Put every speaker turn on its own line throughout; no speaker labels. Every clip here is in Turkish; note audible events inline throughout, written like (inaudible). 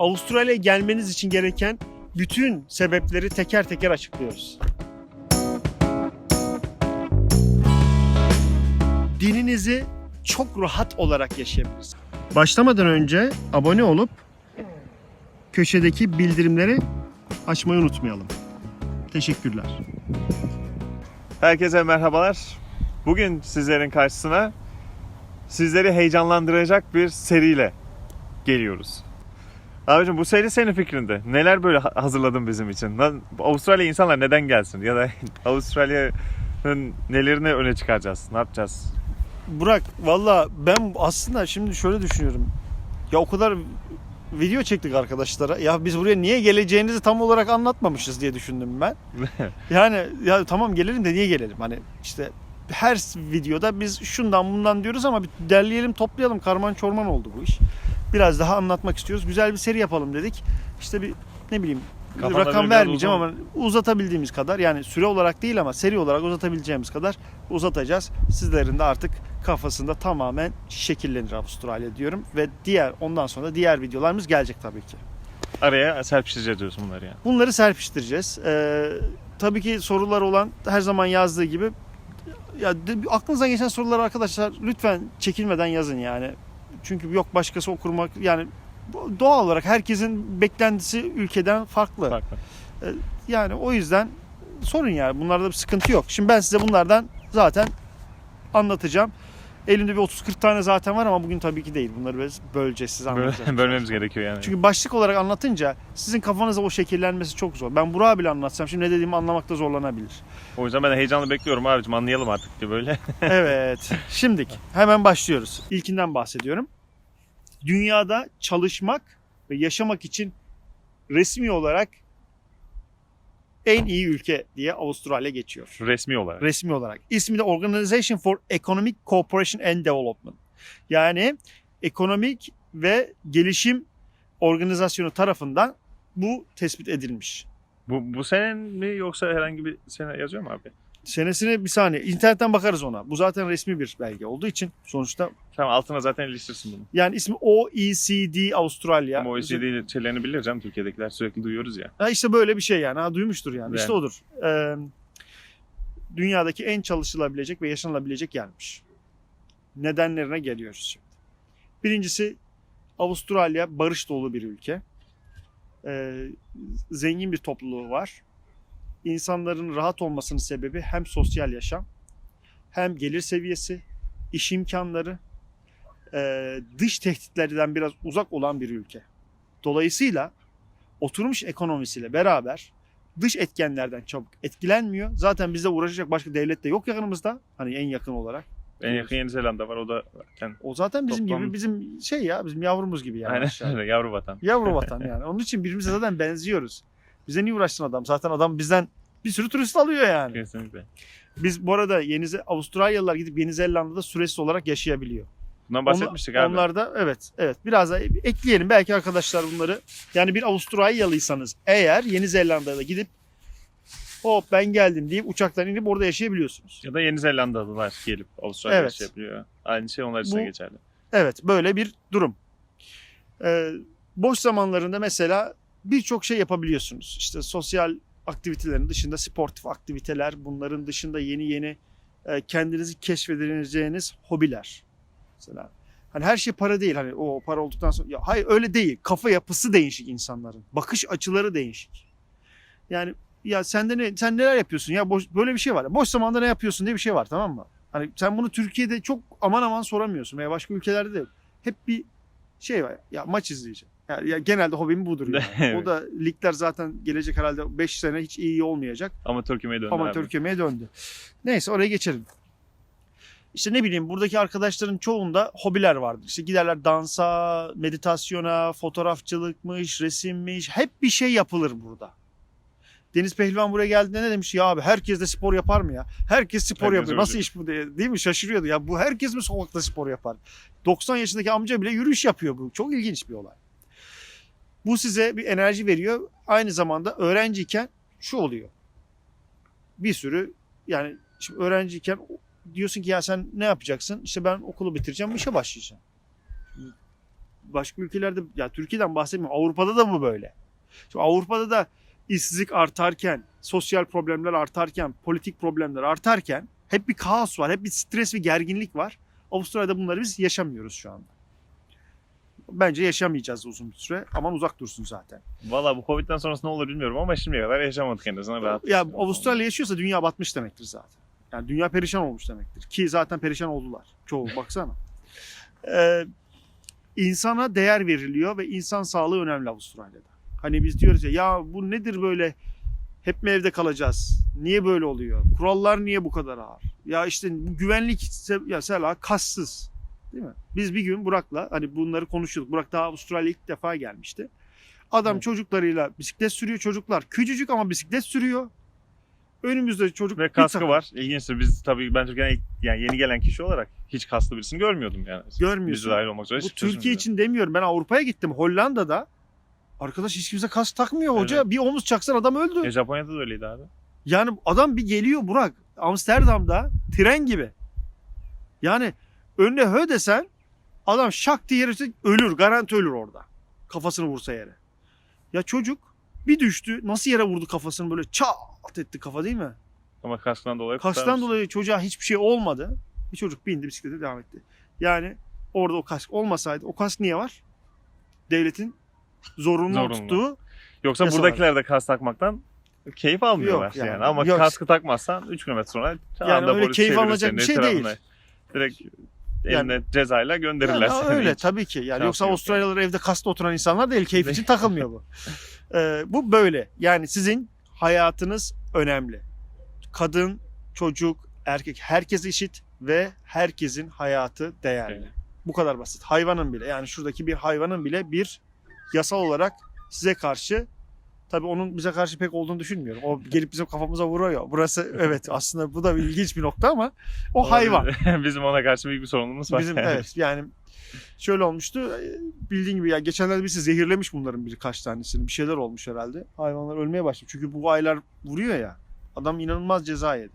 Avustralya'ya gelmeniz için gereken bütün sebepleri teker teker açıklıyoruz. Dininizi çok rahat olarak yaşayabilirsiniz. Başlamadan önce abone olup köşedeki bildirimleri açmayı unutmayalım. Teşekkürler.
Herkese merhabalar. Bugün sizlerin karşısına sizleri heyecanlandıracak bir seriyle geliyoruz. Abicim bu seri senin fikrinde. Neler böyle ha- hazırladın bizim için? Lan, Avustralya insanlar neden gelsin? Ya da (laughs) Avustralya'nın nelerini öne çıkaracağız? Ne yapacağız?
Burak valla ben aslında şimdi şöyle düşünüyorum. Ya o kadar video çektik arkadaşlara. Ya biz buraya niye geleceğinizi tam olarak anlatmamışız diye düşündüm ben. (laughs) Yani ya tamam gelelim de niye gelelim? Hani işte her videoda biz şundan bundan diyoruz ama bir derleyelim toplayalım karman çorman oldu bu iş. Biraz daha anlatmak istiyoruz. Güzel bir seri yapalım dedik. İşte bir ne bileyim
Kafanda
rakam vermeyeceğim
uzun.
ama uzatabildiğimiz kadar yani süre olarak değil ama seri olarak uzatabileceğimiz kadar uzatacağız. Sizlerin de artık kafasında tamamen şekillenir Avustralya diyorum ve diğer ondan sonra da diğer videolarımız gelecek tabii ki.
Araya serpiştireceğiz diyorsun bunları yani.
Bunları serpiştireceğiz. Ee, tabii ki sorular olan her zaman yazdığı gibi ya aklınıza geçen soruları arkadaşlar lütfen çekinmeden yazın yani. Çünkü yok başkası okurmak yani doğal olarak herkesin beklentisi ülkeden farklı.
Farklı.
Yani o yüzden sorun yani bunlarda bir sıkıntı yok. Şimdi ben size bunlardan zaten anlatacağım. Elimde bir 30-40 tane zaten var ama bugün tabii ki değil. Bunları biraz böleceğiz anlatacağız.
Böyle, (laughs) bölmemiz gerekiyor yani.
Çünkü başlık olarak anlatınca sizin kafanıza o şekillenmesi çok zor. Ben Burak'a bile anlatsam şimdi ne dediğimi anlamakta zorlanabilir.
O yüzden ben de heyecanla bekliyorum abicim anlayalım artık diye böyle. (laughs)
evet. Şimdik hemen başlıyoruz. İlkinden bahsediyorum. Dünyada çalışmak ve yaşamak için resmi olarak en iyi ülke diye Avustralya geçiyor.
Resmi olarak.
resmi olarak. İsmi de Organization for Economic Cooperation and Development. Yani ekonomik ve gelişim organizasyonu tarafından bu tespit edilmiş.
Bu, bu senin mi yoksa herhangi bir sene yazıyor mu abi?
Senesini bir saniye internetten bakarız ona. Bu zaten resmi bir belge olduğu için sonuçta
Tamam altına zaten iliştirsin bunu.
yani ismi OECD Avustralya.
Ama OECD şeylerini bilir canım Türkiye'dekiler sürekli duyuyoruz ya.
Ha işte böyle bir şey yani. Ha, duymuştur yani. İşte
Yani.
odur. Ee, dünyadaki en çalışılabilecek ve yaşanılabilecek yermiş. Nedenlerine geliyoruz şimdi. Birincisi Avustralya barış dolu bir ülke. Ee, zengin bir topluluğu var. İnsanların rahat olmasının sebebi hem sosyal yaşam hem gelir seviyesi, iş imkanları, e, dış tehditlerden biraz uzak olan bir ülke. Dolayısıyla oturmuş ekonomisiyle beraber dış etkenlerden çabuk etkilenmiyor. Zaten bize uğraşacak başka devlet de yok yakınımızda. Hani en yakın olarak.
En yakın Yeni Zelanda var o da zaten
O zaten bizim
Toplam-
gibi bizim şey ya bizim yavrumuz gibi yani.
aynen öyle (laughs) yavru vatan.
Yavru vatan yani. Onun için birbirimize zaten benziyoruz. Bize niye uğraşsın adam? Zaten adam bizden bir sürü turist alıyor yani.
Kesinlikle.
Biz bu arada Yeni Avustralyalılar gidip Yeni Zelanda'da süresiz olarak yaşayabiliyor.
Bundan bahsetmiştik
Onlar-
abi.
Onlar da evet evet biraz da ekleyelim belki arkadaşlar bunları. Yani bir Avustralyalıysanız eğer Yeni Zelanda'da gidip hop ben geldim deyip uçaktan inip orada yaşayabiliyorsunuz.
Ya da Yeni Zelandalılar gelip Avustralya'da
Evet.
yapıyor. Aynı şey onlar için
Bu-
geçerli.
Evet böyle bir durum. Ee, boş zamanlarında mesela birçok şey yapabiliyorsunuz. İşte sosyal aktivitelerin dışında sportif aktiviteler, bunların dışında yeni yeni e, kendinizi keşfedeceğiniz hobiler. Mesela hani her şey para değil. Hani o para olduktan sonra ya hayır öyle değil. Kafa yapısı değişik insanların. Bakış açıları değişik. Yani ya sende ne sen neler yapıyorsun ya boş, böyle bir şey var. Boş zamanda ne yapıyorsun diye bir şey var tamam mı? Hani sen bunu Türkiye'de çok aman aman soramıyorsun veya başka ülkelerde de hep bir şey var. Ya maç izleyeceğim. Yani ya genelde hobim budur (laughs) yani.
Evet.
O da ligler zaten gelecek herhalde 5 sene hiç iyi olmayacak.
Amatör kümeye döndü
Amatör
abi.
kümeye döndü. Neyse oraya geçelim. İşte ne bileyim buradaki arkadaşların çoğunda hobiler vardır. İşte giderler dansa, meditasyona, fotoğrafçılıkmış, resimmiş. Hep bir şey yapılır burada. Deniz Pehlivan buraya geldiğinde ne demiş? Ya abi herkes de spor yapar mı ya? Herkes spor
Herkes
yapıyor. Nasıl iş bu diye. Değil mi? Şaşırıyordu. Ya bu herkes mi sokakta spor yapar? 90 yaşındaki amca bile yürüyüş yapıyor bu. Çok ilginç bir olay. Bu size bir enerji veriyor. Aynı zamanda öğrenciyken şu oluyor. Bir sürü yani şimdi öğrenciyken diyorsun ki ya sen ne yapacaksın? İşte ben okulu bitireceğim, işe başlayacağım. başka ülkelerde ya Türkiye'den bahsetmiyorum. Avrupa'da da bu böyle. Şimdi Avrupa'da da işsizlik artarken, sosyal problemler artarken, politik problemler artarken hep bir kaos var, hep bir stres ve gerginlik var. Avustralya'da bunları biz yaşamıyoruz şu anda. Bence yaşamayacağız uzun bir süre. Aman uzak dursun zaten.
Valla bu Covid'den sonrası ne olur bilmiyorum ama şimdiye kadar yaşamadık en azından rahat.
Ya Avustralya yaşıyorsa dünya batmış demektir zaten. Yani dünya perişan olmuş demektir. Ki zaten perişan oldular. Çoğu (laughs) baksana. Ee, insana değer veriliyor ve insan sağlığı önemli Avustralya'da. Hani biz diyoruz ya ya bu nedir böyle hep mi evde kalacağız? Niye böyle oluyor? Kurallar niye bu kadar ağır? Ya işte güvenlik ya mesela kassız. Değil mi? Biz bir gün Burak'la hani bunları konuşuyorduk. Burak daha Avustralya ilk defa gelmişti. Adam
Evet.
çocuklarıyla bisiklet sürüyor. Çocuklar küçücük ama bisiklet sürüyor. Önümüzde çocuk
Ve kaskı
takım-
var. İlginçtir. Biz tabii ben Türkiye'den ilk- yani yeni gelen kişi olarak hiç kaslı birisini görmüyordum yani.
Görmüyorsun.
Biz dahil olmak üzere.
Bu Türkiye için demiyorum. Ben Avrupa'ya gittim. Hollanda'da arkadaş hiç kimse kask takmıyor hoca. Bir omuz çaksan adam öldü.
E, Japonya'da da öyleydi abi.
Yani adam bir geliyor Burak. Amsterdam'da tren gibi. Yani önüne hö desen adam şak diye yere ölür. Garanti ölür orada. Kafasını vursa yere. Ya çocuk bir düştü. Nasıl yere vurdu kafasını böyle çat etti kafa değil mi?
Ama kasktan dolayı kurtarmış.
dolayı çocuğa hiçbir şey olmadı. Bir çocuk bindi bisiklete devam etti. Yani orada o kask olmasaydı o kask niye var? Devletin zorunlu,
Zorunlu.
tuttuğu
Yoksa buradakiler de kask takmaktan keyif almıyorlar
Yok
yani.
yani.
Ama
Yok.
kaskı takmazsan 3 kilometre sonra
Yani öyle keyif alınacak bir şey değil.
Direkt
Yani-
eline cezayla gönderirler
Yani
seni.
öyle
hiç.
tabii ki. Yani yoksa
yok
Avustralyalılar evde kasta oturan insanlar değil. Keyif için (laughs) takılmıyor bu. Ee, bu böyle. Yani sizin hayatınız önemli. Kadın, çocuk, erkek herkes eşit ve herkesin hayatı değerli.
Evet.
Bu kadar basit. Hayvanın bile yani şuradaki bir hayvanın bile bir yasal olarak size karşı tabii onun bize karşı pek olduğunu düşünmüyorum. O gelip bizim kafamıza vuruyor. Burası (laughs) evet aslında bu da ilginç bir nokta ama o hayvan. (laughs)
bizim- ona karşı büyük bir sorunumuz var.
Bizim evet yani şöyle olmuştu. Bildiğin gibi ya geçenlerde birisi zehirlemiş bunların birkaç tanesini. Bir şeyler olmuş herhalde. Hayvanlar ölmeye başladı. Çünkü bu aylar vuruyor ya. Adam inanılmaz ceza yedi.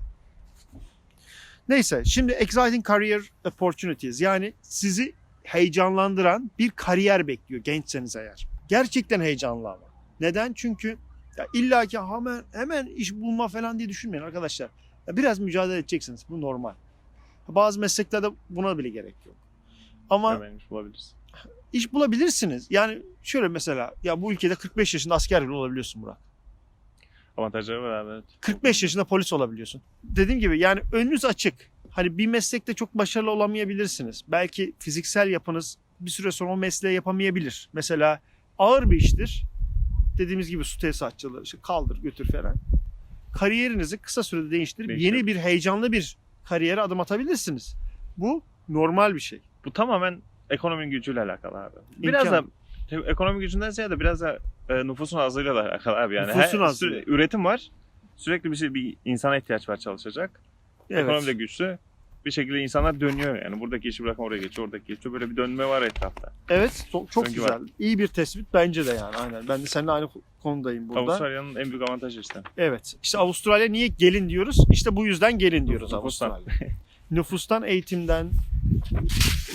Neyse şimdi exciting career opportunities yani sizi heyecanlandıran bir kariyer bekliyor gençseniz eğer. Gerçekten heyecanlı ama. Neden? Çünkü ya illa ki hemen, hemen iş bulma falan diye düşünmeyin arkadaşlar. Ya biraz mücadele edeceksiniz. Bu normal. Bazı mesleklerde buna bile gerek yok. Ama
Hemen iş bulabiliriz. (laughs)
iş bulabilirsiniz. Yani şöyle mesela ya bu ülkede 45 yaşında asker bile olabiliyorsun Burak.
Avantajları var evet.
45 yaşında polis olabiliyorsun. Dediğim gibi yani önünüz açık. Hani bir meslekte çok başarılı olamayabilirsiniz. Belki fiziksel yapınız bir süre sonra o mesleği yapamayabilir. Mesela ağır bir iştir. Dediğimiz gibi su tesisatçılığı, işte kaldır götür falan. Kariyerinizi kısa sürede değiştirip
Değiştirip.
yeni bir heyecanlı bir kariyere adım atabilirsiniz. Bu normal bir şey.
Bu tamamen ekonominin gücüyle alakalı abi. Biraz
İmkan.
da ekonomi gücünden ziyade biraz da e, nüfusun azlığıyla da alakalı abi. Yani
Nüfusun azlığı.
üretim var. Sürekli bir şey bir insana ihtiyaç var çalışacak. Ekonomi de güçlü. Bir şekilde insanlar dönüyor yani. Buradaki işi bırakma oraya geçiyor, oradaki geçiyor. Böyle bir dönme var etrafta.
Evet çok, çok
Döngü
güzel.
var.
İyi bir tespit bence de yani aynen. Ben de seninle aynı konudayım burada.
Avustralya'nın en büyük avantajı işte.
Evet. İşte Avustralya niye gelin diyoruz? İşte bu yüzden gelin diyoruz
Nüfustan.
Avustralya. (laughs) Nüfustan, eğitimden,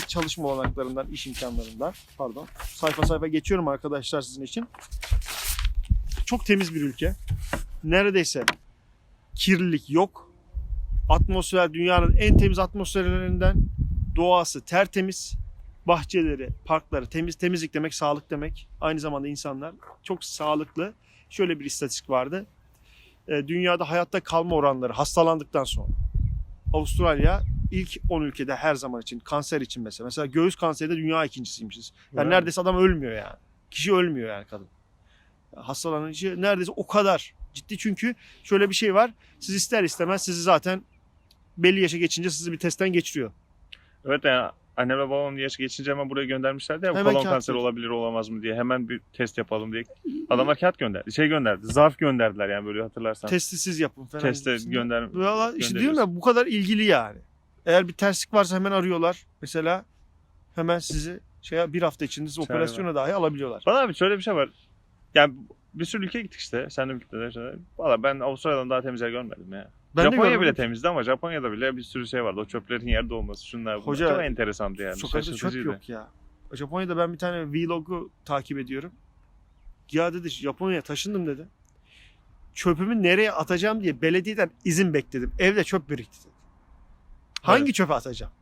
çalışma olanaklarından, iş imkanlarından. Pardon. Sayfa sayfa geçiyorum arkadaşlar sizin için. Çok temiz bir ülke. Neredeyse kirlilik yok. Atmosfer dünyanın en temiz atmosferlerinden. Doğası tertemiz. Bahçeleri, parkları temiz. Temizlik demek sağlık demek. Aynı zamanda insanlar çok sağlıklı. Şöyle bir istatistik vardı. E, dünyada hayatta kalma oranları hastalandıktan sonra. Avustralya ilk 10 ülkede her zaman için kanser için mesela. Mesela göğüs kanserinde dünya ikincisiymişiz. Yani
Vay.
neredeyse adam ölmüyor yani. Kişi ölmüyor yani kadın. Hastalanıcı neredeyse o kadar ciddi çünkü şöyle bir şey var. Siz ister istemez sizi zaten belli yaşa geçince sizi bir testten geçiriyor.
Evet yani annem ve babam yaş geçince hemen buraya göndermişlerdi ya.
Hemen
kolon kanseri olabilir olamaz mı diye. Hemen bir test yapalım diye. Adamlar kağıt gönderdi. Şey gönderdi. Zarf gönderdiler yani böyle hatırlarsan.
Testi siz yapın falan.
Teste gönder.
Valla işte diyorum ya bu kadar ilgili yani. Eğer bir terslik varsa hemen arıyorlar. Mesela hemen sizi şey bir hafta içinde sizi
Çare
operasyona dahi alabiliyorlar.
Bana abi şöyle bir şey var. Yani bir sürü ülkeye gittik işte. Sen de işte. Valla ben Avustralya'dan daha temiz yer görmedim ya.
Ben
Japonya bile temizdi ama Japonya'da bile bir sürü şey vardı. O çöplerin yerde olması şunlar bunlar.
Hoca,
Çok enteresandı yani.
Sokakta çöp yok ya. Japonya'da ben bir tane vlogu takip ediyorum. Ya dedi Japonya'ya taşındım dedi. Çöpümü nereye atacağım diye belediyeden izin bekledim. Evde çöp birikti dedi. Hangi
Evet.
çöpe atacağım?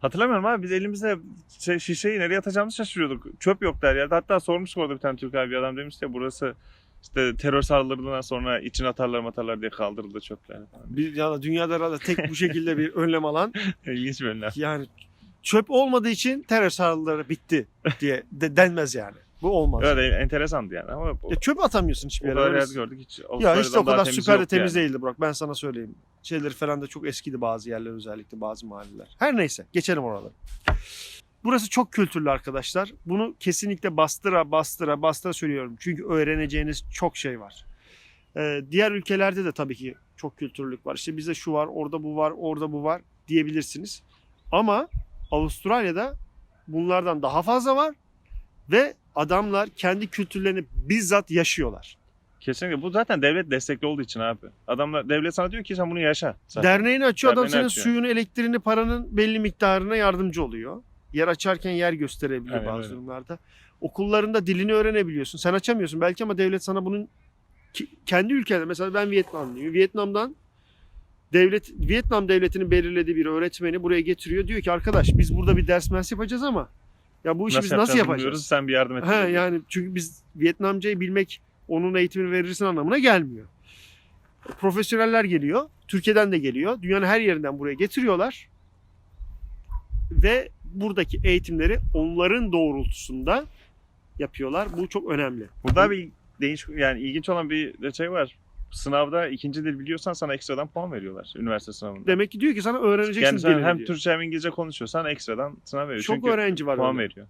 Hatırlamıyorum abi biz elimizde şey, şişeyi nereye atacağımızı şaşırıyorduk. Çöp yoktu her yerde. Hatta sormuştuk orada bir tane Türk abi bir adam demişti ya burası işte terör saldırılarından sonra içine atarlar matarlar diye kaldırıldı çöpler.
Bir, ya dünyada herhalde tek bu şekilde bir (laughs) önlem alan
İlginç bir önlem.
yani çöp olmadığı için terör saldırıları bitti diye de, denmez yani. Bu olmaz.
Evet enteresandı yani ama o,
Ya çöp atamıyorsun hiçbir yere. Öyle-
gördük hiç.
Ya hiç de o kadar süper de temiz
yani.
değildi Burak. Ben sana söyleyeyim. Şeyleri falan da çok eskidi bazı yerler özellikle bazı mahalleler. Her neyse geçelim oraları. Burası çok kültürlü arkadaşlar. Bunu kesinlikle bastıra bastıra bastıra söylüyorum. Çünkü öğreneceğiniz çok şey var. Ee, diğer ülkelerde de tabii ki çok kültürlülük var. İşte bizde şu var, orada bu var, orada bu var diyebilirsiniz. Ama Avustralya'da bunlardan daha fazla var ve adamlar kendi kültürlerini bizzat yaşıyorlar.
Kesinlikle bu zaten devlet destekli olduğu için abi. Adamlar devlet sana diyor ki sen bunu yaşa. Zaten.
Derneğini açıyor adam
Derneğini
senin
açıyor.
suyunu, elektriğini, paranın belli miktarına yardımcı oluyor. Yer açarken yer gösterebiliyor
Aynen
bazı
öyle.
durumlarda. Okullarında dilini öğrenebiliyorsun. Sen açamıyorsun belki ama devlet sana bunun ki- kendi ülkende mesela ben Vietnamlıyım. Vietnam'dan devlet Vietnam devletinin belirlediği bir öğretmeni buraya getiriyor. Diyor ki arkadaş biz burada bir ders mers yapacağız ama ya bu işi biz nasıl yapacağız?
bilmiyoruz, Sen bir yardım et.
Ha, yani çünkü biz Vietnamcayı bilmek onun eğitimini verirsin anlamına gelmiyor. Profesyoneller geliyor. Türkiye'den de geliyor. Dünyanın her yerinden buraya getiriyorlar. Ve buradaki eğitimleri onların doğrultusunda yapıyorlar. Bu çok önemli.
Burada bir değiş yani ilginç olan bir şey var. Sınavda ikinci dil biliyorsan sana ekstradan puan veriyorlar üniversite sınavında.
Demek ki diyor ki sana öğreneceksin
yani sen
dilini
hem
diyor.
Türkçe hem İngilizce konuşuyorsan ekstradan sınav veriyor.
Çok
Çünkü
öğrenci var
puan
öyle.
veriyor.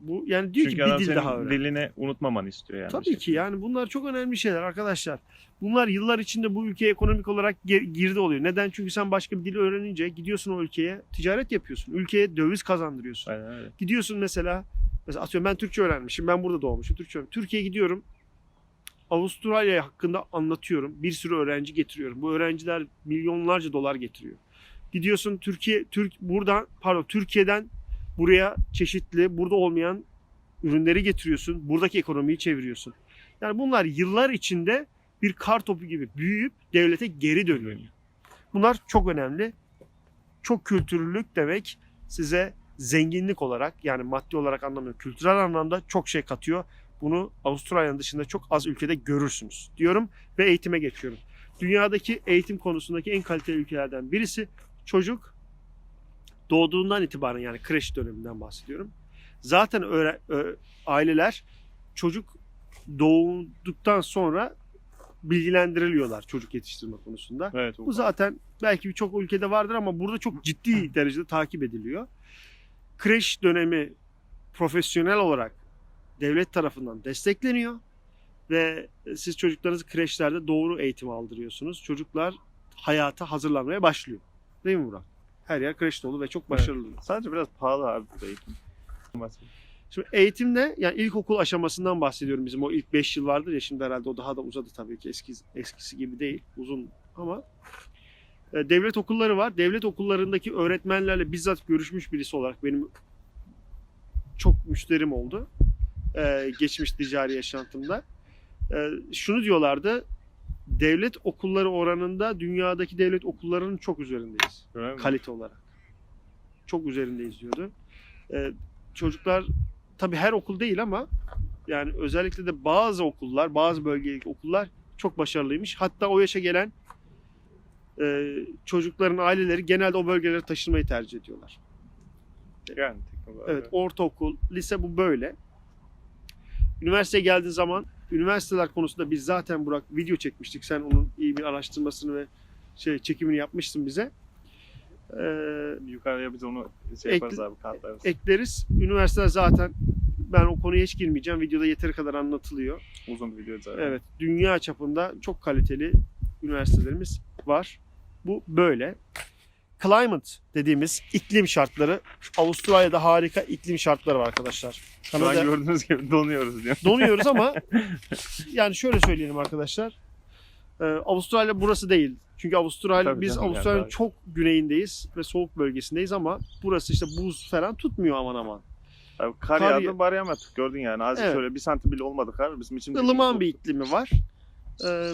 Bu yani diyor
Çünkü
ki bir dil
senin
daha öğren.
dilini unutmamanı istiyor yani.
Tabii ki yani bunlar çok önemli şeyler arkadaşlar. Bunlar yıllar içinde bu ülkeye ekonomik olarak girdi oluyor. Neden? Çünkü sen başka bir dil öğrenince gidiyorsun o ülkeye ticaret yapıyorsun. Ülkeye döviz kazandırıyorsun.
Aynen öyle.
Gidiyorsun mesela mesela atıyorum ben Türkçe öğrenmişim. Ben burada doğmuşum. Türkçe öğrenmişim. Türkiye'ye gidiyorum. Avustralya hakkında anlatıyorum. Bir sürü öğrenci getiriyorum. Bu öğrenciler milyonlarca dolar getiriyor. Gidiyorsun Türkiye Türk buradan pardon Türkiye'den buraya çeşitli burada olmayan ürünleri getiriyorsun. Buradaki ekonomiyi çeviriyorsun. Yani bunlar yıllar içinde bir kar topu gibi büyüyüp devlete geri dönüyor. Bunlar çok önemli. Çok kültürlülük demek size zenginlik olarak yani maddi olarak anlamda kültürel anlamda çok şey katıyor. Bunu Avustralya'nın dışında çok az ülkede görürsünüz diyorum ve eğitime geçiyorum. Dünyadaki eğitim konusundaki en kaliteli ülkelerden birisi çocuk doğduğundan itibaren yani kreş döneminden bahsediyorum. Zaten öğre- ö- aileler çocuk doğduktan sonra bilgilendiriliyorlar çocuk yetiştirme konusunda.
Evet.
Bu zaten belki birçok ülkede vardır ama burada çok ciddi derecede takip ediliyor. Kreş dönemi profesyonel olarak devlet tarafından destekleniyor ve siz çocuklarınızı kreşlerde doğru eğitim aldırıyorsunuz. Çocuklar hayata hazırlanmaya başlıyor. Değil mi Burak? Her yer kreş dolu ve çok başarılı.
Sadece biraz pahalı abi bu eğitim.
Şimdi eğitimde yani ilkokul aşamasından bahsediyorum. Bizim o ilk 5 yıl vardır ya şimdi herhalde o daha da uzadı tabii ki eski, eskisi gibi değil uzun ama e, devlet okulları var. Devlet okullarındaki öğretmenlerle bizzat görüşmüş birisi olarak benim çok müşterim oldu. e, geçmiş ticari yaşantımda. E, şunu diyorlardı. Devlet okulları oranında dünyadaki devlet okullarının çok üzerindeyiz
Öyle mi?
kalite olarak. Çok üzerindeyiz diyordu. Ee, çocuklar tabii her okul değil ama yani özellikle de bazı okullar, bazı bölgelik okullar çok başarılıymış. Hatta o yaşa gelen e, çocukların aileleri genelde o bölgelere taşınmayı tercih ediyorlar.
Yani.
Evet, ortaokul, lise bu böyle. Üniversiteye geldiğin zaman üniversiteler konusunda biz zaten Burak video çekmiştik. Sen onun iyi bir araştırmasını ve şey çekimini yapmışsın bize. Ee,
Yukarıya biz onu şey yaparız abi kartlarız.
ekleriz. Üniversiteler zaten ben o konuya hiç girmeyeceğim. Videoda yeteri kadar anlatılıyor.
Uzun bir video zaten.
Evet, dünya çapında çok kaliteli üniversitelerimiz var. Bu böyle. Climate dediğimiz iklim şartları. Avustralya'da harika iklim şartları var arkadaşlar.
Şu an
Kanada
gördüğünüz gibi donuyoruz diyor.
donuyoruz ama (laughs) yani şöyle söyleyelim arkadaşlar. Ee, Avustralya burası değil. Çünkü Avustralya
Tabii
biz
yani
Avustralya'nın
daha-
çok güneyindeyiz ve soğuk bölgesindeyiz ama burası işte buz falan tutmuyor aman aman.
Abi kar,
Kar
yağdı
ya-
bari yapmadık. Gördün yani. Az
Evet.
şöyle bir santim bile olmadı kar. Bizim için
ılıman bir iklimi var. Ee,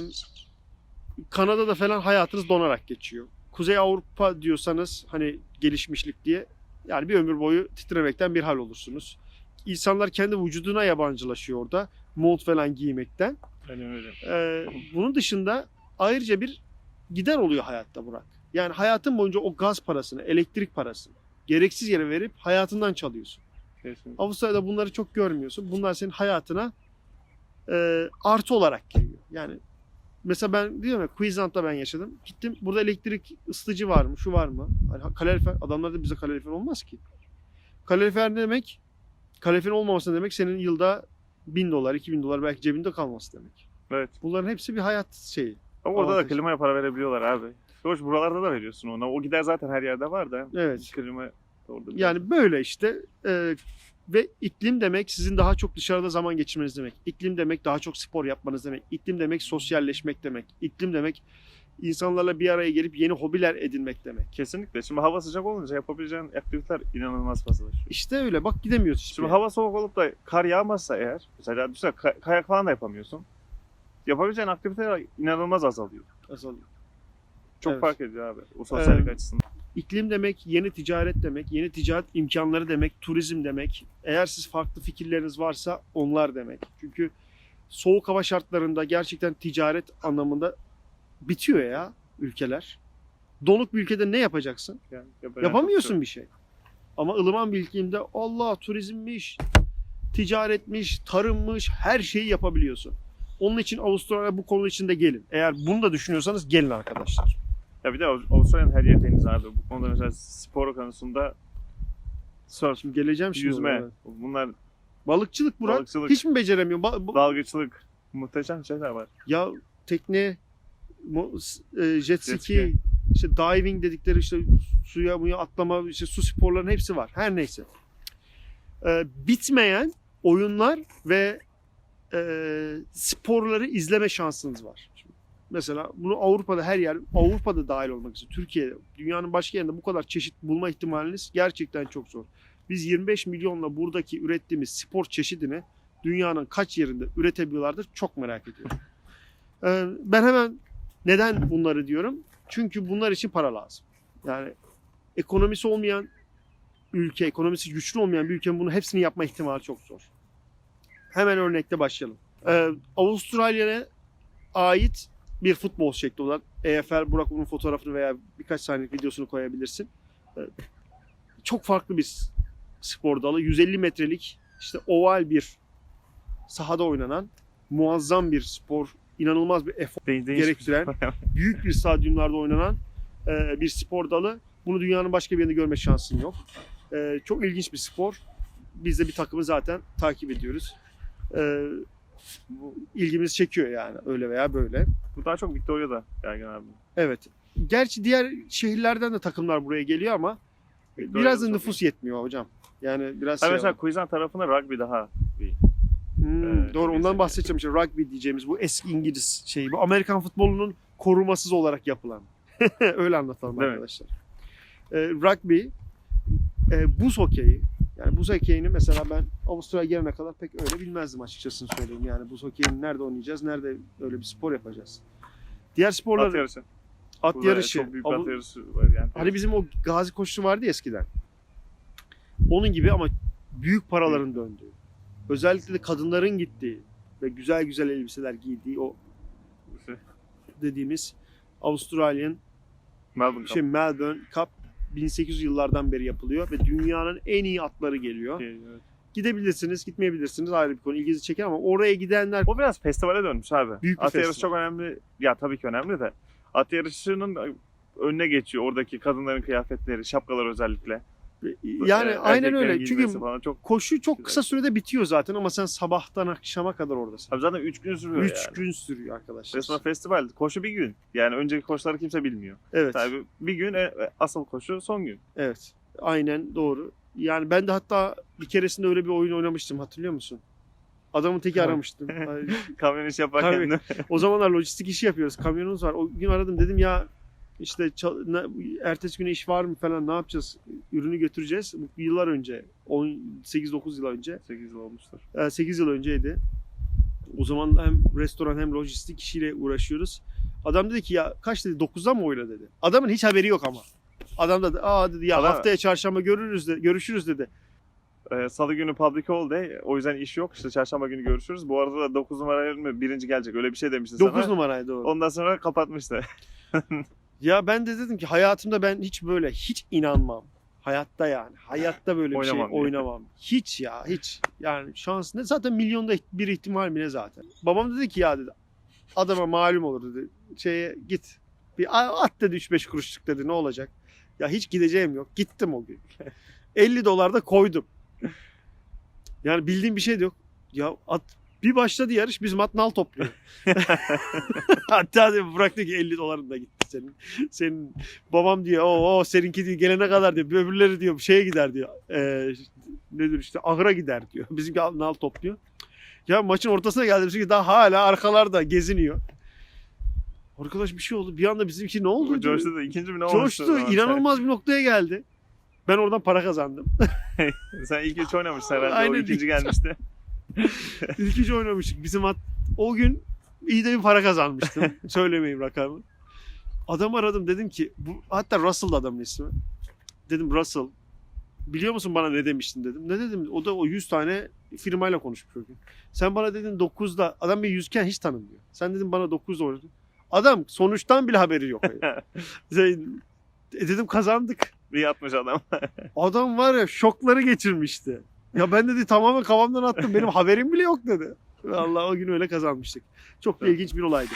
Kanada'da falan hayatınız donarak geçiyor. Kuzey Avrupa diyorsanız hani gelişmişlik diye yani bir ömür boyu titremekten bir hal olursunuz. İnsanlar kendi vücuduna yabancılaşıyor orada. Mont falan giymekten.
Aynen öyle.
Ee, bunun dışında ayrıca bir gider oluyor hayatta Burak. Yani hayatın boyunca o gaz parasını, elektrik parasını gereksiz yere verip hayatından çalıyorsun.
Kesinlikle.
Avustralya'da bunları çok görmüyorsun. Bunlar senin hayatına e, artı olarak geliyor. Yani mesela ben diyorum ya Queensland'da ben yaşadım. Gittim burada elektrik ısıtıcı var mı? Şu var mı? Hani kalorifer adamlarda bize kalorifer olmaz ki. Kalorifer ne demek? Kaloriferin olmaması demek? Senin yılda 1000 dolar, 2000 dolar belki cebinde kalması demek.
Evet.
Bunların hepsi bir hayat şeyi.
Ama orada da
Avantaj.
klimaya para verebiliyorlar abi. Hoş buralarda da veriyorsun ona. O gider zaten her yerde var da.
Evet.
Klima orada
Yani böyle işte e, ve iklim demek sizin daha çok dışarıda zaman geçirmeniz demek. İklim demek daha çok spor yapmanız demek. İklim demek sosyalleşmek demek. İklim demek insanlarla bir araya gelip yeni hobiler edinmek demek.
Kesinlikle. Şimdi hava sıcak olunca yapabileceğin aktiviteler inanılmaz fazlalaşıyor.
İşte öyle bak gidemiyoruz hiçbir
Şimdi hava soğuk olup da kar yağmazsa eğer, mesela düşünsene kay- kayak falan da yapamıyorsun. Yapabileceğin aktiviteler inanılmaz azalıyor.
azalıyor.
Çok
Evet.
fark ediyor abi o sosyallik
Ee,
açısından.
İklim demek yeni ticaret demek, yeni ticaret imkanları demek, turizm demek. Eğer siz farklı fikirleriniz varsa onlar demek. Çünkü soğuk hava şartlarında gerçekten ticaret anlamında bitiyor ya ülkeler. Donuk bir ülkede ne yapacaksın?
Yani
Yapamıyorsun bir şey. Ama ılıman bir iklimde Allah turizmmiş, ticaretmiş, tarımmış her şeyi yapabiliyorsun. Onun için Avustralya bu konu içinde gelin. Eğer bunu da düşünüyorsanız gelin arkadaşlar.
Ya bir de Av- Avustralya'nın her yeri deniz abi. Bu konuda mesela spor konusunda surf,
Şimdi geleceğim şimdi.
yüzme,
oraya.
bunlar
Balıkçılık Burak.
Balıkçılık.
Hiç mi beceremiyor? Ba- bu-
dalgıçlık muhteşem şeyler var.
ya tekne, mo- e, jet ski. işte diving dedikleri işte suya muya atlama, işte su sporlarının hepsi var. Her neyse. Ee, bitmeyen oyunlar ve e, sporları izleme şansınız var. Mesela bunu Avrupa'da her yer, Avrupa'da dahil olmak üzere, Türkiye'de, dünyanın başka yerinde bu kadar çeşit bulma ihtimaliniz gerçekten çok zor. Biz 25 milyonla buradaki ürettiğimiz spor çeşidini dünyanın kaç yerinde üretebiliyorlardır çok merak ediyorum. (laughs) Ee, ben hemen neden bunları diyorum? Çünkü bunlar için para lazım. Yani ekonomisi olmayan ülke, ekonomisi güçlü olmayan bir ülkenin bunu hepsini yapma ihtimali çok zor. Hemen örnekte başlayalım. Ee, Avustralya'ya ait bir futbol şekli olan EFL, Burak bunun fotoğrafını veya birkaç saniyelik videosunu koyabilirsin. Ee, çok farklı bir spor dalı. 150 metrelik işte oval bir sahada oynanan muazzam bir spor, inanılmaz bir efor gerektiren (laughs) büyük bir stadyumlarda oynanan e, bir spor dalı. Bunu dünyanın başka bir yerinde görme şansın yok. E, çok ilginç bir spor. Biz de bir takımı zaten takip ediyoruz. Bu ilgimizi çekiyor yani öyle veya böyle.
Bu daha çok Victoria'da yaygın abi.
Evet. Gerçi diğer şehirlerden de takımlar buraya geliyor ama
Victoria'da
biraz da nüfus yetmiyor hocam. Yani biraz
Ha
şey
mesela. Queensland tarafında rugby daha bir.
Hmm,
Evet,
doğru ondan
iyi
bahsedeceğim işte rugby diyeceğimiz bu eski İngiliz şeyi. Bu Amerikan futbolunun korumasız olarak yapılan. (laughs) Öyle anlatalım
Değil mi?
arkadaşlar. Ee, rugby, e, buz hokeyi. Yani buz hokeyini mesela ben Avustralya gelene kadar pek öyle bilmezdim açıkçası söyleyeyim. Yani buz hokeyini nerede oynayacağız, nerede öyle bir spor yapacağız. Diğer sporlar
At yarışı.
at
Burada
yarışı.
Çok büyük
Avu-
at yarışı var yani.
Hani bizim o gazi koşusu vardı ya eskiden. Onun gibi ama büyük paraların döndüğü. Özellikle de kadınların gittiği ve güzel güzel elbiseler giydiği o dediğimiz Avustralya'nın
Melbourne
şey Melbourne Cup 1800 yıllardan beri yapılıyor ve dünyanın en iyi atları geliyor.
Cup. Evet.
Gidebilirsiniz, gitmeyebilirsiniz ayrı bir konu. İlginizi çeker ama oraya gidenler
O biraz festivale dönmüş abi.
Büyük bir
at yarışı çok önemli. Ya tabii ki önemli de. At yarışının önüne geçiyor oradaki kadınların kıyafetleri, şapkalar özellikle.
Yani
Ee,
aynen öyle. Çünkü
falan çok
koşu çok
Güzel.
kısa sürede bitiyor zaten ama sen sabahtan akşama kadar oradasın.
Abi zaten 3 gün sürüyor
3
yani.
gün sürüyor arkadaşlar.
Resmen festival. Koşu bir gün. Yani önceki koşuları kimse bilmiyor.
Evet.
Tabii bir gün e, asıl koşu son gün.
Evet. Aynen doğru. Yani ben de hatta bir keresinde öyle bir oyun oynamıştım hatırlıyor musun? Adamın teki aramıştım. (laughs)
Kamyon iş yaparken
Tabii. o zamanlar lojistik işi yapıyoruz. Kamyonumuz var. O gün aradım dedim ya İşte ertesi güne iş var mı falan ne yapacağız? Ürünü götüreceğiz. Bu yıllar önce 8-9 yıl önce
8 yıl olmuştur.
8 yıl önceydi. O zaman hem restoran hem lojistik işiyle uğraşıyoruz. Adam dedi ki ya kaç dedi 9'dan mı oyna dedi. Adamın hiç haberi yok ama. Adam da aa dedi ya
Adam-
haftaya çarşamba görürüz de, görüşürüz dedi.
Ee, Salı günü public holiday. O yüzden iş yok. İşte çarşamba günü görüşürüz. Bu arada da 9 numara mı birinci gelecek. Öyle bir şey demişti
9
sana.
numaraydı o.
Ondan sonra kapatmıştı. (laughs)
Ya ben de dedim ki hayatımda ben hiç böyle hiç inanmam. Hayatta yani. Hayatta böyle bir
Oynamam
şey
diye.
oynamam. Hiç ya hiç. Yani şans ne? Zaten milyonda bir ihtimal mi ne zaten. Babam dedi ki ya dedi adama malum olur dedi. Şeye git. Bir at dedi 3-5 kuruşluk dedi ne olacak. Ya hiç gideceğim yok. Gittim o gün. (laughs) 50 dolar da koydum. Yani bildiğim bir şey de yok. Ya at bir başladı yarış bizim at nal topluyor. (laughs) Hatta de bıraktı ki 50 doların da gitti senin. Senin babam diyor o o seninki diyor, gelene kadar diyor öbürleri diyor şeye gider diyor. Ee, nedir işte ahıra gider diyor. (laughs) Bizimki nal topluyor. Ya maçın ortasına geldi bizimki daha hala arkalarda geziniyor. Arkadaş bir şey oldu. Bir anda bizimki ne oldu?
Coştu da ikinci mi ne olmuştu?
Coştu. inanılmaz bir noktaya geldi. Ben oradan para kazandım. (laughs) (laughs)
Sen ilk üç oynamışsın herhalde.
Aynen,
o ikinci gelmişti.
İlk üç oynamıştık. Bizim at o gün iyi de bir para kazanmıştım. Söylemeyeyim rakamı. Adam aradım dedim ki bu hatta Russell adamın ismi. Dedim Russell biliyor musun bana ne demiştin dedim. Ne dedim? O da o 100 tane firmayla konuşmuş o gün. Sen bana dedin 9'da adam bir yüzken hiç tanımıyor. Sen dedin bana 9'da oynadın. Adam sonuçtan bile haberi yok. (laughs) Şey, e dedim kazandık.
İyi atmış adam. (laughs)
Adam var ya şokları geçirmişti. Ya ben dedi tamamen kafamdan attım. Benim haberim bile yok dedi. Vallahi o gün öyle kazanmıştık. Çok ilginç bir olaydı.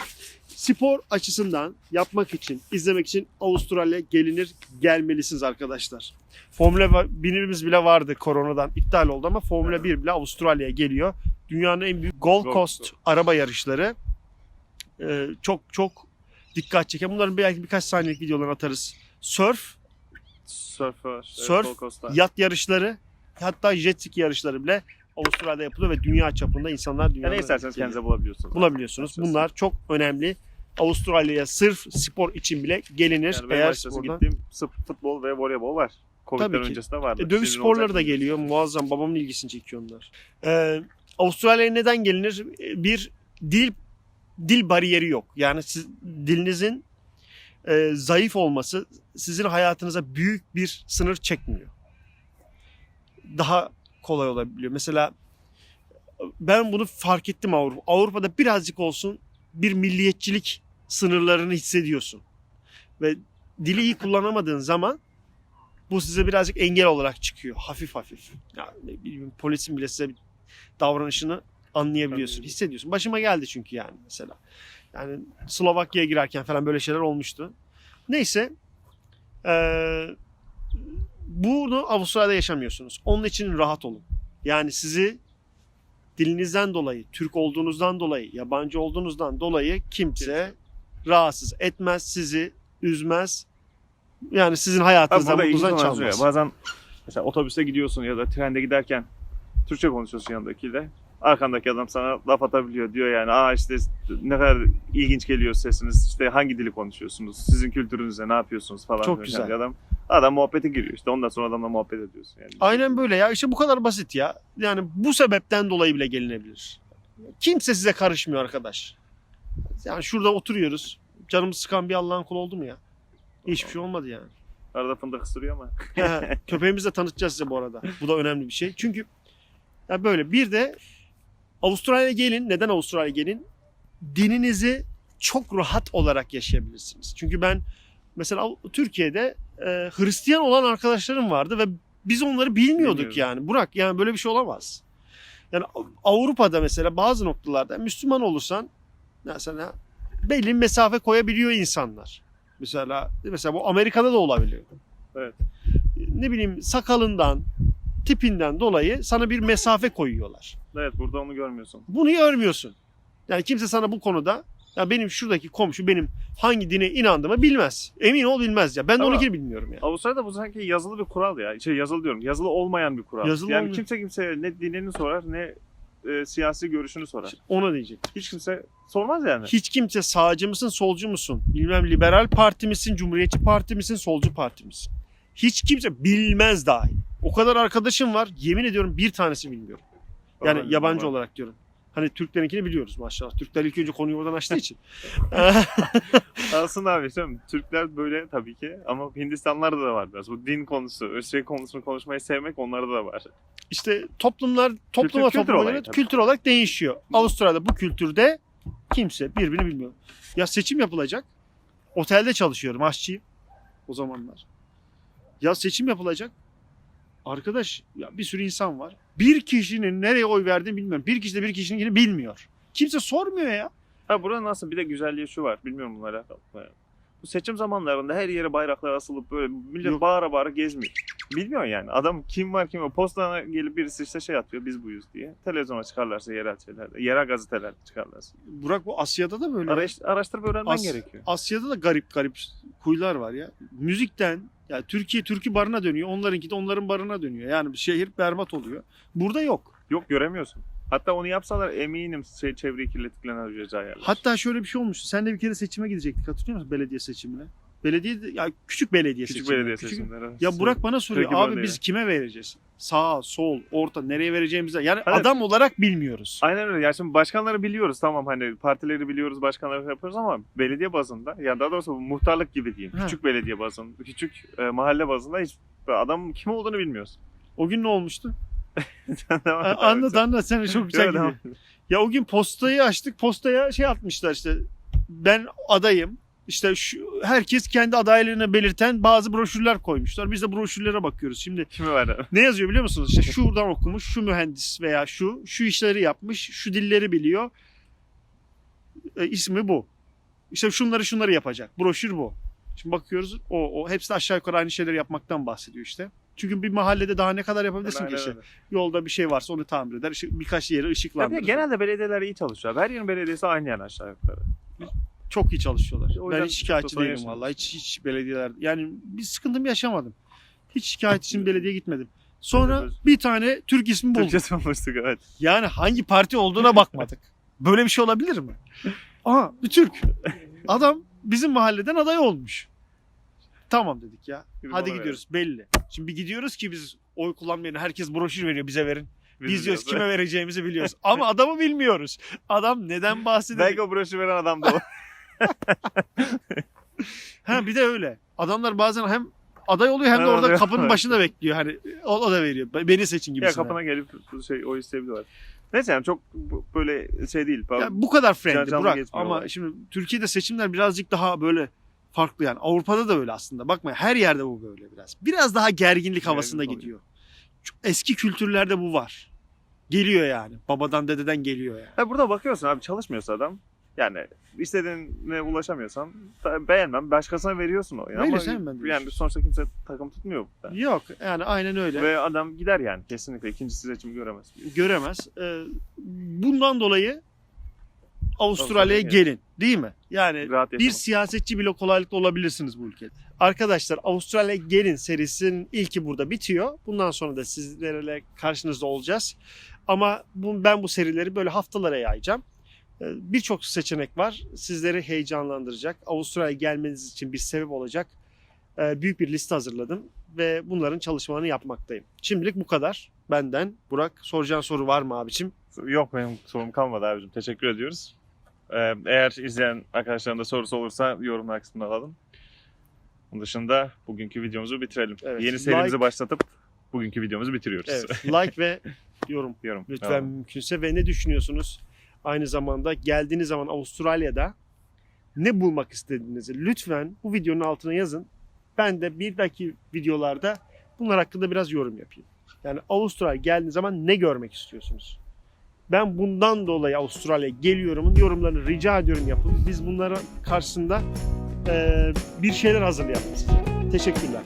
Spor açısından yapmak için, izlemek için Avustralya gelinir, gelmelisiniz arkadaşlar. Formula 1'imiz bile vardı koronadan iptal oldu ama Formula
Evet.
1 bile Avustralya'ya geliyor. Dünyanın en büyük Gold Coast araba yarışları. Ee, çok çok dikkat çeken. Bunların belki birkaç saniyelik videolarını atarız. Surf,
Surfer.
Surf,
Gold Coast'ta.
yat yarışları hatta jet ski yarışları bile Avustralya'da yapılıyor ve dünya çapında insanlar
Ya
dünyada
ne isterseniz kendinize bulabiliyorsunuz.
bulabiliyorsunuz. Bunlar çok önemli. Avustralya'ya sırf spor için bile gelinir.
Yani
Eğer spordan.
gittiğim futbol ve voleybol var. Covid'den
Tabii ki.
öncesinde vardı.
E, dövüş
Şimdi
sporları da geliyor. Muazzam. Babamın ilgisini çekiyor onlar. Ee, Avustralya'ya neden gelinir? E, Bir dil dil bariyeri yok. Yani siz, dilinizin e, zayıf olması sizin hayatınıza büyük bir sınır çekmiyor. Daha kolay olabiliyor. Mesela ben bunu fark ettim Avrupa. Avrupa'da birazcık olsun bir milliyetçilik sınırlarını hissediyorsun. Ve dili iyi kullanamadığın zaman bu size birazcık engel olarak çıkıyor. Hafif hafif. Ya ne bileyim polisin bile size davranışını anlayabiliyorsun,
Tabii.
hissediyorsun. Başıma geldi çünkü yani mesela. Yani Slovakya'ya girerken falan böyle şeyler olmuştu. Neyse. Eee bunu Avustralya'da yaşamıyorsunuz. Onun için rahat olun. Yani sizi dilinizden dolayı, Türk olduğunuzdan dolayı, yabancı olduğunuzdan dolayı kimse rahatsız etmez, sizi üzmez. Yani sizin
şu ya,
çalmaz.
Bazen mesela otobüste gidiyorsun ya da trende giderken Türkçe konuşuyorsun yanındakiyle. Arkandaki adam sana laf atabiliyor diyor yani aa işte ne kadar ilginç geliyor sesiniz işte hangi dili konuşuyorsunuz sizin kültürünüzde ne yapıyorsunuz falan.
Çok güzel.
Yani adam, adam muhabbete giriyor işte ondan sonra adamla muhabbet ediyorsun. Yani.
Aynen böyle ya. İşte bu kadar basit ya. Yani bu sebepten dolayı bile gelinebilir. Kimse size karışmıyor arkadaş. Yani şurada oturuyoruz. Canımız sıkan bir Allah'ın kulu oldu mu ya? Hiçbir şey olmadı yani.
Arada fındık ısırıyor ama.
Köpeğimizi de tanıtacağız size bu arada. Bu da önemli bir şey. Çünkü ya böyle bir de Avustralya'ya gelin. Neden Avustralya'ya gelin? Dininizi çok rahat olarak yaşayabilirsiniz. Çünkü ben mesela Türkiye'de e, Hristiyan olan arkadaşlarım vardı ve biz onları bilmiyorduk
Bilmiyorum.
yani. Burak yani böyle bir şey olamaz. Yani Avrupa'da mesela bazı noktalarda Müslüman olursan mesela belli mesafe koyabiliyor insanlar. Mesela mesela bu Amerika'da da olabiliyor.
Evet.
Ne bileyim sakalından, tipinden dolayı sana bir mesafe koyuyorlar.
Evet burada onu görmüyorsun.
Bunu görmüyorsun. Yani kimse sana bu konuda ya benim şuradaki komşu benim hangi dine inandığımı bilmez. Emin ol bilmez ya. Ben de
Ama-
onunkini bilmiyorum ya.
Avustralya'da bu sanki yazılı bir kural ya. Şey yazılı diyorum. Yazılı olmayan bir kural.
Yazılı
yani
olmayan-
kimse kimseye ne dinini sorar ne e, siyasi görüşünü sorar.
Ona diyecek.
Hiç kimse sormaz yani.
Hiç kimse sağcı mısın, solcu musun? Bilmem liberal parti misin, cumhuriyetçi parti misin, solcu parti misin? Hiç kimse bilmez dahi. O kadar arkadaşım var. Yemin ediyorum bir tanesi bilmiyorum. Yani
Vallahi
yabancı
bilmiyorum.
olarak diyorum. Hani Türklerinkini biliyoruz maşallah. Türkler ilk önce konuyu oradan açtığı için. (laughs) (laughs)
Aslında abi işte Türkler böyle tabii ki ama Hindistanlarda da var biraz. Bu din konusu, şey konusunu konuşmayı sevmek onlarda da var.
işte toplumlar topluma
kültür
topluma
olayı
göre
tabii.
kültür olarak değişiyor. Avustralya'da bu kültürde kimse birbirini bilmiyor. Ya seçim yapılacak. Otelde çalışıyorum aşçıyım o zamanlar. Ya seçim yapılacak. Arkadaş ya bir sürü insan var. Bir kişinin nereye oy verdiğini bilmiyorum. Bir kişi de bir kişinin bilmiyor. Kimse sormuyor ya.
Ha burada nasıl bir de güzelliği şu var. Bilmiyorum bunlara. Bu seçim zamanlarında her yere bayraklar asılıp böyle millet
Yok.
bağıra bağıra gezmiyor. Bilmiyor yani. Adam kim var kim var. Postana gelip birisi işte şey atıyor biz buyuz diye. Televizyona çıkarlarsa yerel şeylerde. Yerel gazeteler çıkarlarsa.
Burak bu Asya'da da böyle.
Araş, araştırıp öğrenmen
As-
gerekiyor.
Asya'da da garip garip kuyular var ya. Müzikten ya Türkiye Türkü barına dönüyor. Onlarınki de onların barına dönüyor. Yani şehir berbat oluyor. Burada yok.
Yok göremiyorsun. Hatta onu yapsalar eminim şey, çevreyi kirlettiklerine ceza yerler.
Hatta şöyle bir şey olmuştu. Sen de bir kere seçime gidecektik. Hatırlıyor musun belediye seçimine? Belediye ya küçük belediye
Küçük
seçimi.
belediye
Küçük-
seçimleri.
Ya Burak bana soruyor.
Sürekli
Abi
böyle
biz
ya."
kime vereceğiz? Sağ, sol, orta nereye vereceğimizi. Yani
Hani-
adam olarak bilmiyoruz.
Aynen öyle. Yani şimdi başkanları biliyoruz tamam hani partileri biliyoruz, başkanları yapıyoruz ama belediye bazında yani daha doğrusu bu muhtarlık gibi diyeyim.
Ha.
Küçük belediye bazında, küçük e, mahalle bazında hiç adam kim olduğunu bilmiyoruz.
O gün ne olmuştu? (laughs)
Devam et,
Anlat
devam et.
anlat. Sen çok güzel
Yok, devam
gidiyor.
et.
Ya o gün postayı açtık. Postaya şey atmışlar işte. Ben adayım. İşte şu, herkes kendi adaylığını belirten bazı broşürler koymuşlar. Biz de broşürlere bakıyoruz. Şimdi
Kimi var?
ne yazıyor biliyor musunuz? İşte şuradan okumuş, şu mühendis veya şu, şu işleri yapmış, şu dilleri biliyor. E, ismi bu. İşte şunları şunları yapacak. Broşür bu. Şimdi bakıyoruz o, o hepsi aşağı yukarı aynı şeyleri yapmaktan bahsediyor işte. Çünkü bir mahallede daha ne kadar yapabilirsin ki işte.
öyle.
Yolda bir şey varsa onu tamir eder. Işık- birkaç yeri ışıklandırır.
genelde belediyeler iyi çalışıyor. Her yerin belediyesi aynı yani aşağı yukarı.
Çok iyi çalışıyorlar.
O
ben hiç şikayetçi değilim vallahi. Hiç, hiç belediyeler yani bir sıkıntım yaşamadım. Hiç şikayet için belediye gitmedim. Sonra bir tane Türk ismi buldum.
Türkçesi olmuştuk evet.
Yani hangi parti olduğuna bakmadık. (laughs) Böyle bir şey olabilir mi? Aha bir Türk. Adam bizim mahalleden aday olmuş. Tamam dedik ya.
Gidip
Hadi gidiyoruz belli. Şimdi bir gidiyoruz ki biz oy kullanmayın. Herkes broşür veriyor bize verin. Biz,
Biz
diyoruz kime vereceğimizi biliyoruz. (laughs) Ama adamı bilmiyoruz. Adam neden bahsediyor?
Belki o broşür veren adam da o.
Ha bir de öyle. Adamlar bazen hem aday oluyor hem de orada
oluyor.
kapının başında (laughs) bekliyor. Hani o, o da veriyor. Beni seçin
ya
gibisinden.
kapına gelip şey o isteyebiliyorlar. Neyse yani çok böyle şey değil.
Ya bu kadar friendly Burak. Ama
olay.
şimdi Türkiye'de seçimler birazcık daha böyle farklı yani. Avrupa'da da öyle aslında. Bakma her yerde bu böyle biraz. Biraz daha gerginlik havasında
Gergin
gidiyor. Çok eski kültürlerde bu var. Geliyor yani. Babadan dededen geliyor yani.
Ha burada bakıyorsun abi çalışmıyorsa adam yani istediğine ulaşamıyorsan da- beğenmem başkasına veriyorsun o.
Verirsen ben de
yani sonuçta kimse takım tutmuyor burada.
Yok yani aynen öyle.
Ve adam gider yani kesinlikle ikinci seçimi göremez.
göremez. Ee, bundan dolayı Avustralya'ya
Avustralya'ya
gelin. Değil mi? Yani
Rahat
bir
yaşamak.
siyasetçi bile kolaylıkla olabilirsiniz bu ülkede. Arkadaşlar Avustralya Gelin serisinin ilki burada bitiyor. Bundan sonra da sizlerle karşınızda olacağız. Ama bu, ben bu serileri böyle haftalara yayacağım. Ee, Birçok seçenek var. Sizleri heyecanlandıracak. Avustralya'ya gelmeniz için bir sebep olacak. Ee, Büyük bir liste hazırladım ve bunların çalışmalarını yapmaktayım. Şimdilik bu kadar. Benden Burak soracağın soru var mı abicim?
Yok benim sorum kalmadı abicim. Teşekkür ediyoruz. Ee, eğer izleyen arkadaşların da sorusu olursa yorumlar kısmına alalım. Onun dışında bugünkü videomuzu bitirelim.
Evet,
Yeni serimizi
like-
başlatıp bugünkü videomuzu bitiriyoruz.
Evet. Like ve yorum (laughs)
Yorum.
lütfen
Tamam.
mümkünse ve ne düşünüyorsunuz? Aynı zamanda geldiğiniz zaman Avustralya'da ne bulmak istediğinizi lütfen bu videonun altına yazın. Ben de bir dahaki videolarda bunlar hakkında biraz yorum yapayım. Yani Avustralya geldiğiniz zaman ne görmek istiyorsunuz? Ben bundan dolayı Avustralya'ya geliyorumun yorumlarını rica ediyorum yapın. Biz bunlara karşısında eee, bir şeyler hazırlayalım size. Teşekkürler.